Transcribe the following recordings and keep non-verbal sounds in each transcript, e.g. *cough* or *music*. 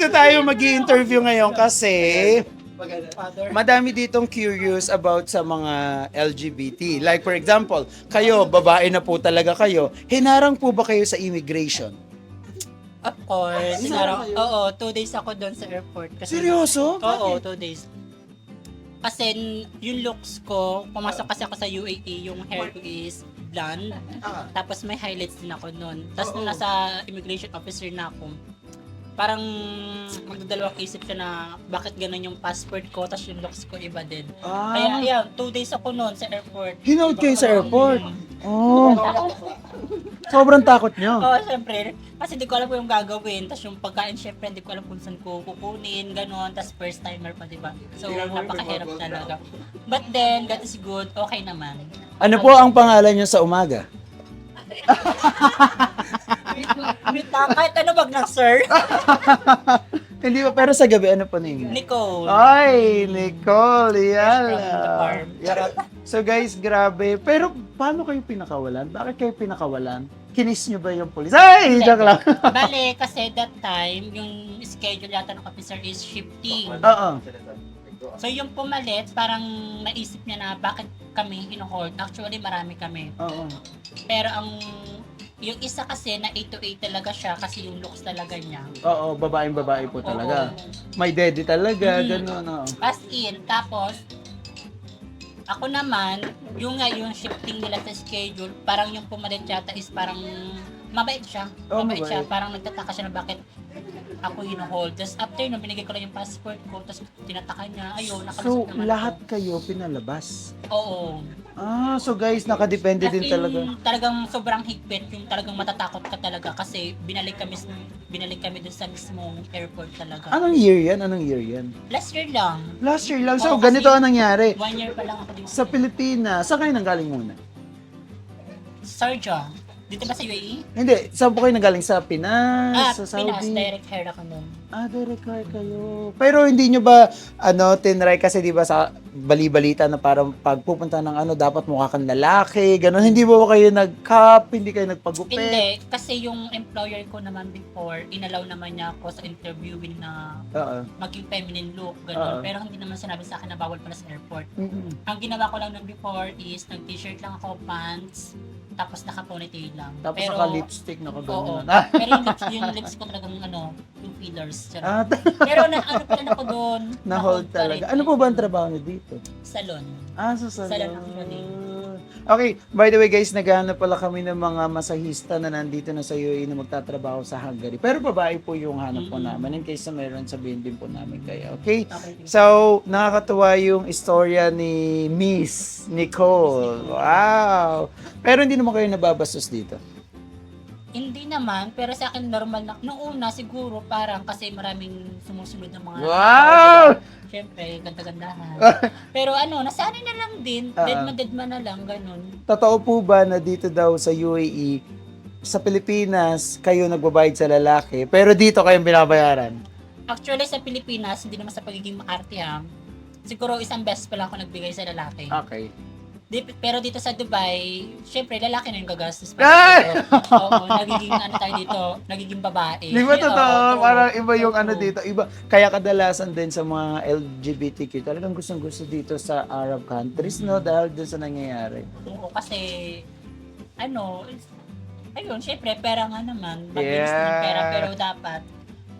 dito tayo mag interview ngayon kasi madami ditong curious about sa mga LGBT. Like for example, kayo, babae na po talaga kayo, hinarang po ba kayo sa immigration? Of course. Kayo? oo, two days ako doon sa airport. Kasi, Seryoso? Oo, two days. Kasi yung looks ko, pumasok kasi ako sa UAE, yung hair ko is blonde. Tapos may highlights din ako noon. Tapos nung nasa immigration officer na ako, parang magdadalawang isip siya na bakit ganun yung passport ko, tapos yung looks ko iba din. Kaya Ah, yeah, two days ako noon sa airport. hinold kayo sa airport? Oh, sobrang takot nyo. Oo, oh, syempre. Kasi di ko alam kung yung gagawin. Tapos yung pagkain, syempre, di ko alam kung saan ko kukunin, gano'n. Tapos first timer pa, di ba? So, napakahirap talaga. But then, God is good, okay naman. Ano po ang pangalan nyo sa umaga? *laughs* Lang, kahit ano wag na, sir. *laughs* Hindi ba, pero sa gabi, ano po ninyo? Nicole. Ay, Nicole. Charot. So guys, grabe. Pero paano kayo pinakawalan? Bakit kayo pinakawalan? Kinis nyo ba yung police? Ay, joke lang. *laughs* Bale, kasi that time, yung schedule yata ng officer is shifting. Oo. So, yung pumalit, parang naisip niya na bakit kami hinuhold. Actually, marami kami. Oo. Pero ang yung isa kasi na 8 to 8 talaga siya kasi yung looks talaga niya. Oo, babaeng babae po talaga. Oo. May daddy talaga, Mhm. gano'n. oo. As in, tapos, ako naman, yung nga yung shifting nila sa schedule, parang yung pumalit yata is parang mabait siya. Oh, mabait, siya. mabait. Parang nagtataka siya na bakit ako hinuhold. Tapos after no, binigay ko lang yung passport ko, tapos tinataka niya, ayun, So, nakalusot naman lahat kayo pinalabas? Oo. Ah, so guys, nakadepende As din in, talaga. talagang sobrang higpit, yung talagang matatakot ka talaga kasi binalik kami binalik kami dun sa mismong airport talaga. Anong year yan? Anong year yan? Last year lang. Last year lang. So, Oo, kasi- ganito ang nangyari. One year pa lang ako dito. Sa Pilipinas, saan kayo nanggaling muna? Sarja. Dito ba sa UAE? Hindi, saan po kayo nanggaling? Sa Pinas? Ah, sa Pinas, Saudi? direct hair ako nun. Ah, direct hire kayo. Pero hindi nyo ba, ano, tinry kasi di ba sa bali-balita na parang pag pupunta ng ano, dapat mukha kang lalaki, gano'n. Hindi ba kayo nag-cup, hindi kayo nagpagupit? Hindi, kasi yung employer ko naman before, inalaw naman niya ako sa interviewing na Oo. maging feminine look, Oo. gano'n. Pero hindi naman sinabi sa akin na bawal pala sa airport. Mm-mm. Ang ginawa ko lang nun before is nag-t-shirt lang ako, pants, tapos naka-ponytail lang. Tapos pero, naka-lipstick, Oo. naka-gano'n. *laughs* Ah, pero yung lips, yung lips ko talagang ano, two fillers. Ah, *laughs* Pero na ano pa rin ako doon. na-hold talaga. Ano po ba ang trabaho nyo dito? Salon. Ah, sa salon. Salon actually. Okay, by the way guys, naghahanap pala kami ng mga masahista na nandito na sa UAE na magtatrabaho sa Hungary. Pero babae po yung hanap po namin. In case na meron, sabihin din po namin kayo. Okay? Okay. So, nakakatuwa yung istorya ni Miss Nicole. Wow! Pero hindi naman kayo nababastos dito. Naman, pero sa akin normal na. Noong una siguro parang kasi maraming sumusunod ng mga Wow! Siyempre, ganda-gandahan. pero ano, nasanay na lang din. Ah. Deadman, deadman na lang, ganun. Totoo po ba na dito daw sa UAE, sa Pilipinas, kayo nagbabayad sa lalaki, pero dito kayong binabayaran? Actually, sa Pilipinas, hindi naman sa pagiging maarte ha. Siguro isang beses pa lang ako nagbigay sa lalaki. Okay. Di, pero dito sa Dubai, syempre lalaki na yung gagastos Ay! dito. Oo, nagiging ano tayo dito, nagiging babae. Di ba Oo, totoo? oo. Parang iba yung Oo. ano dito. Iba. Kaya kadalasan din sa mga LGBTQ, talagang gustong gusto dito sa Arab countries, no? Dahil dun sa nangyayari. Oo, kasi ano, ayun, syempre pera nga naman. Mabilis Yeah. naman pera pero dapat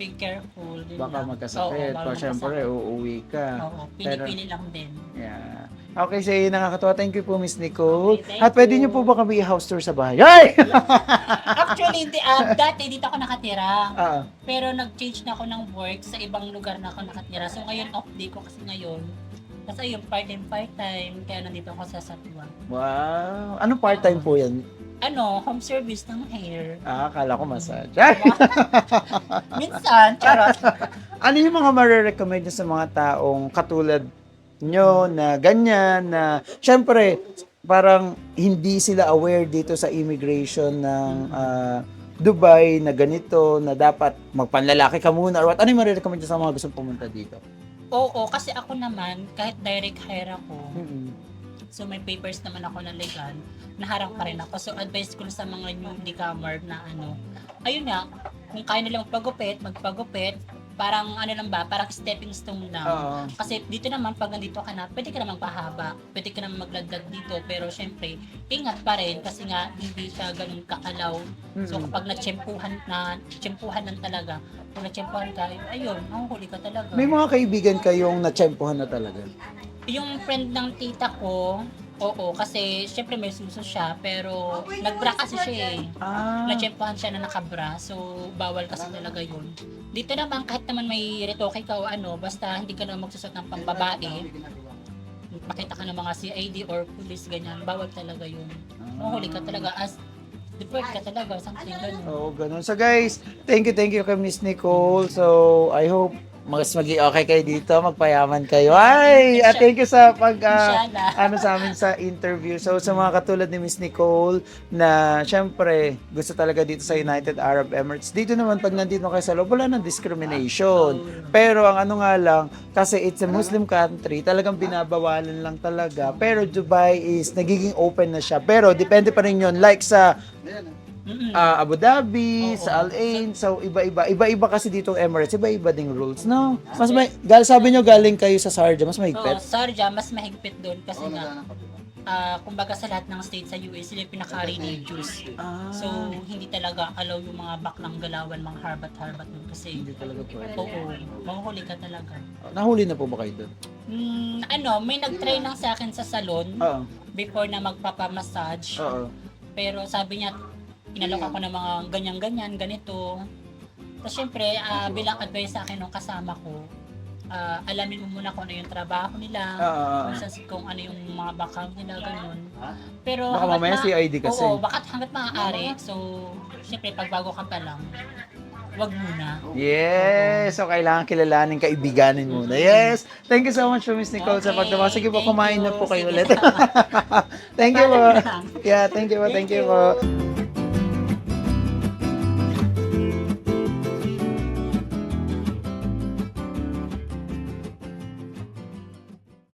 be careful. Yun Baka lang. magkasakit. Oo, baka o syempre, magkasakit. uuwi ka. Oo, pili-pili lang din. Yeah. Okay, say nakakatawa. Thank you po, Miss Nicole. Okay, thank At pwede you. niyo po ba kami i-house tour sa bahay? Ay! *laughs* Actually, di, ah, dati dito ako nakatira. ah, Pero nag-change na ako ng work sa ibang lugar na ako nakatira. So ngayon off day ko kasi ngayon. Kasi yung part-time, part-time. Kaya nandito ako sa Satwa. wow. Ano part-time po yan? Ano, home service ng hair. Ah, akala ko massage. Ay! *laughs* Minsan, charot. *laughs* ano yung mga marirecommend niyo sa mga taong katulad nyo na ganyan na syempre parang hindi sila aware dito sa immigration ng ah, Dubai na ganito na dapat magpanlalaki ka muna or what ano yung marirecommend niyo sa mga gustong pumunta dito? Oo, kasi ako naman, kahit direct hire ako, Mm-mm. So may papers naman ako na legal, naharang pa rin ako. So advice ko sa mga newcomer na ano, ayun nga, kung kaya nila magpagupit, magpagupit, parang ano lang ba, parang stepping stone lang. Oo. Kasi dito naman, pag nandito ka na, pwede ka naman pahaba, pwede ka naman maglagdag dito, pero syempre, ingat pa rin kasi nga hindi siya ganun kaalaw. So Mm-mm. kapag natsyempuhan na, tsyempuhan lang talaga, kung natsyempuhan ka, ayun, mahuhuli ka talaga. May mga kaibigan kayong natsyempohan na talaga. Yung friend ng tita ko, oo, kasi syempre may suso siya, pero nagbra kasi siya eh. Ah. Natsyempohan siya na nakabra, so bawal kasi talaga yun. Dito naman, kahit naman may retoke ka o ano, basta hindi ka na magsusot ng pambabae, makita ka ng mga CID or police, ganyan, bawal talaga yun. Mahuli ka talaga as deport ka talaga, something ganun. Oo, ganun. So guys, thank you, thank you kay Miss Nicole. So, I hope mas maging okay kayo dito, magpayaman kayo. Ay, at thank you sa pag ah, Inshallah. *laughs* ano sa amin sa interview. So sa mga katulad ni Miss Nicole na syempre gusto talaga dito sa United Arab Emirates. Dito naman pag nandito kayo sa loob, wala nang discrimination. Pero ang ano nga lang, kasi it's a Muslim country, talagang binabawalan lang talaga. Pero Dubai is nagiging open na siya. Pero depende pa rin yun. Like sa Mm-mm. ah, Abu Dhabi, Oo. sa Al Ain, so iba-iba. Iba-iba kasi dito Emirates, iba-iba ding rules, no? Mas may, gal, sabi nyo galing kayo sa Sharjah, mas Oo, mahigpit. Sarja, mas mahigpit doon kasi nga, ah, kumbaga sa lahat ng state sa US, sila yung pinaka-religious. Ah, So, hindi talaga allow yung mga baklang galawan, mga harbat-harbat doon kasi hindi talaga pwede. oo, mahuhuli ka talaga. Nahuli na po ba kayo doon? Hmm, ano, may nag-try lang sa akin sa salon Oo. before na magpapa-massage. Oo. Pero sabi niya, inalok ako ng mga ganyan-ganyan, ganito. Tapos syempre, ah, bilang advice sa akin ng kasama ko, ah, alamin mo muna kung ano yung trabaho nila, Oo. kung, saan- kung ano yung mga background nila, ganun. Pero Baka hanggat mamaya ma- CID kasi. Oo, bakit hanggat maaari. So, syempre, pag bago ka pa lang, wag muna. Yes! So, kailangan kilalanin, kaibiganin muna. Yes! Thank you so much po, Miss Nicole, sa Okay, pagdawa. Sige po, kumain na you. po kayo Sige. ulit. *laughs* thank you po. Yeah, thank you po, thank Thank you you. po.